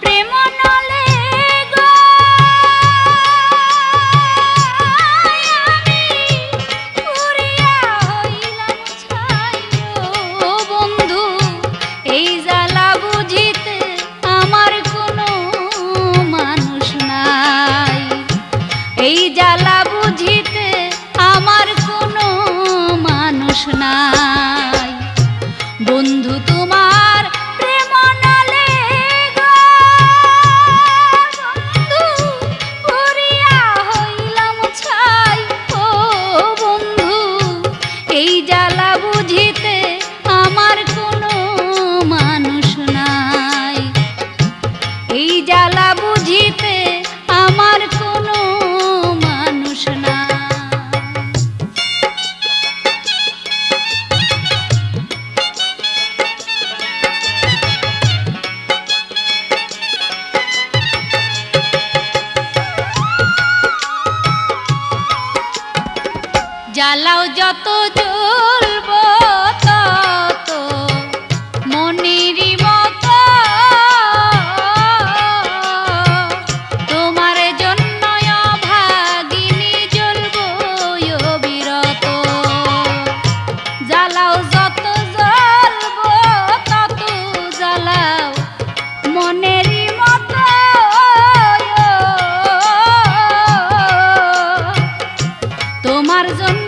প্রেম নলে জ্বালাও যত জ্বলব তত মনির মত। তোমার জন্য ভাগিনী জ্বলব বিরত। জ্বালাও যত জ্বলব তত জ্বালাও মনের তোমার জন্য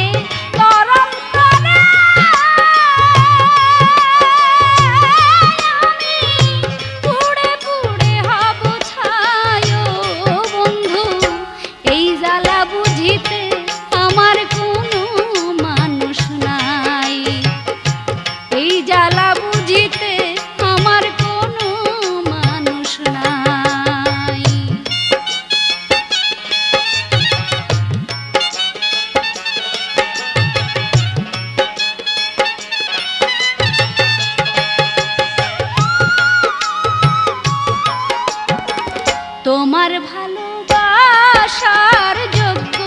তোমার ভালোবাসার যোগ্য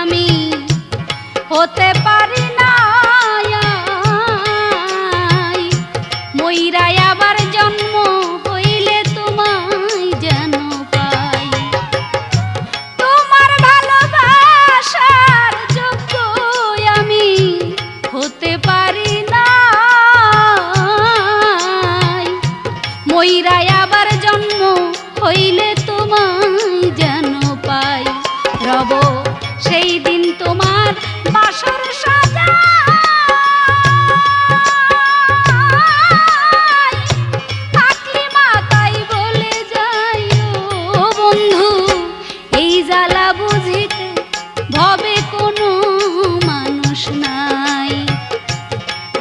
আমি। হতে পারি না ময়রায় আবার জন্ম হইলে তোমায় যেন পাই। তোমার ভালোবাসার যোগ্য আমি। হতে পারি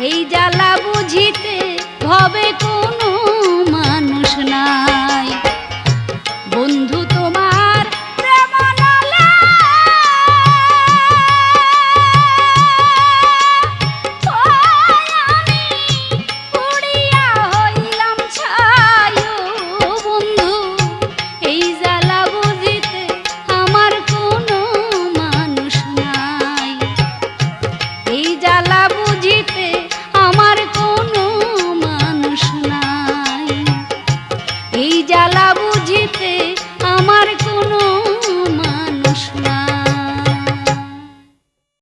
এই জ্বালা বুঝিতে হবে কোন